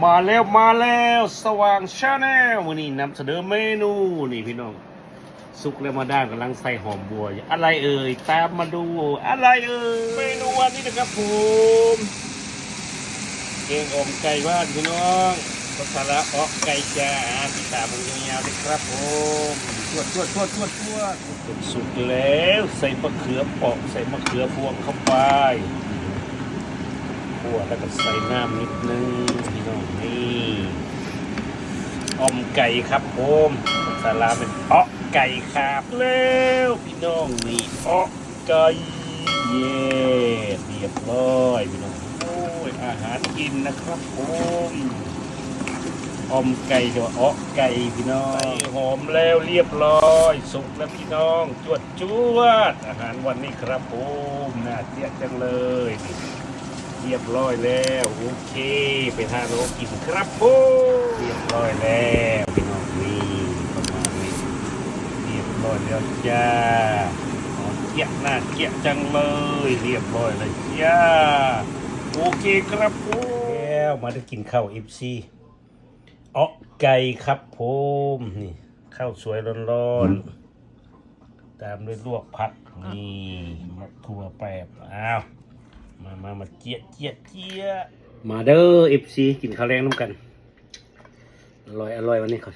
มาแล้วมาแล้วสว่างชาแนลวันนี้นำเสนอเมนูนี่พี่น้องสุกแล้วมาด้านกำลังใส่หอมบัวอยู่อะไรเอ่ยตามมาดู อะไรเอ่ยเมนูวันนี้นะครับผมเก่งอมไก่บ้านพี่น้องภาษาละออกไก่จ้าที่ตามมันยาวๆเลยครับผมชวดชวดชวดชวดชวดสุกแล้วใส่มะเขือเปอกใส่มะเขือพวงเข้าไป ขั่วแล้วก็ใส่น้ำนิดนึงพี่น้องนี่อมไก่ครับผมสาราเป็นเอไก่ครับแล้วพี่น้องนี่เอไก่เย่เรียบร้อยพี่น้องโอ้ยอาหารกินนะครับผมอมไก่เดี๋ยวเอไก่พี่น้องหอมแล้วเรียบร้อยสุกแล้วพี่น้องจวดจวดอาหารวันนี้ครับผมน่าเตี้ยจังเลยนี่ เรียบร้อยแล้วโอเคไปทานโรกินครับผมเรียบร้อยแล้วพี่น้องนี่ประมาณนี้เรียบร้อยแล้วจ้าเจี๊ยหน้าเจี๊ยจังเลย เรียบร้อยเลยจ้าโอเคครับผมแล้วมาได้กินข้าวเอฟซีอ๋อไก่ครับผมนี่ข้าวสวยร้อนๆตามด้วยลวกผักนี่มะถั่วแปบอ้าว มามามาเจี๊ยเจี๊ยเจี๊ยมาเด้อเอฟซีกินข้าวแรงน้ำกัน อร่อยอร่อยวันนี้ครับ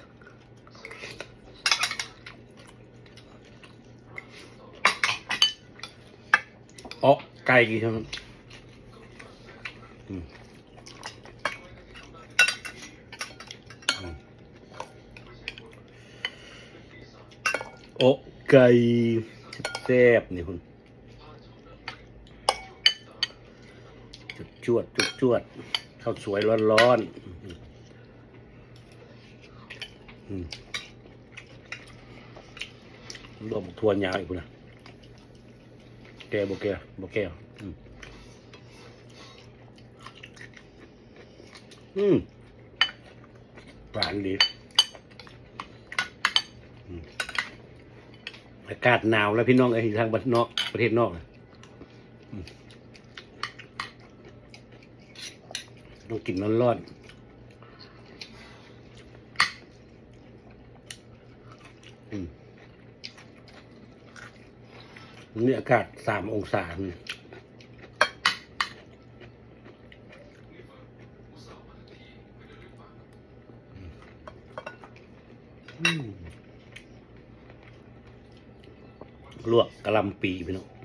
อ๋อไก่กี่ชั่วโมงอืมอืมโอ้ไก่แซ่บนี่คุณ จุดจวดจุดจวดข้าวสวยร้อนๆอืมรวมทวนยาวอีกนะแกบแกบแกอืมหวานดีอืมอากาศหนาวแล้วพี่น้องไอ้ทางประเทศนอกประเทศนอกนะ ต้องกินร้อนๆนี่อากาศสามองศาเนี่ยลวกกะลำปีพี่น้อง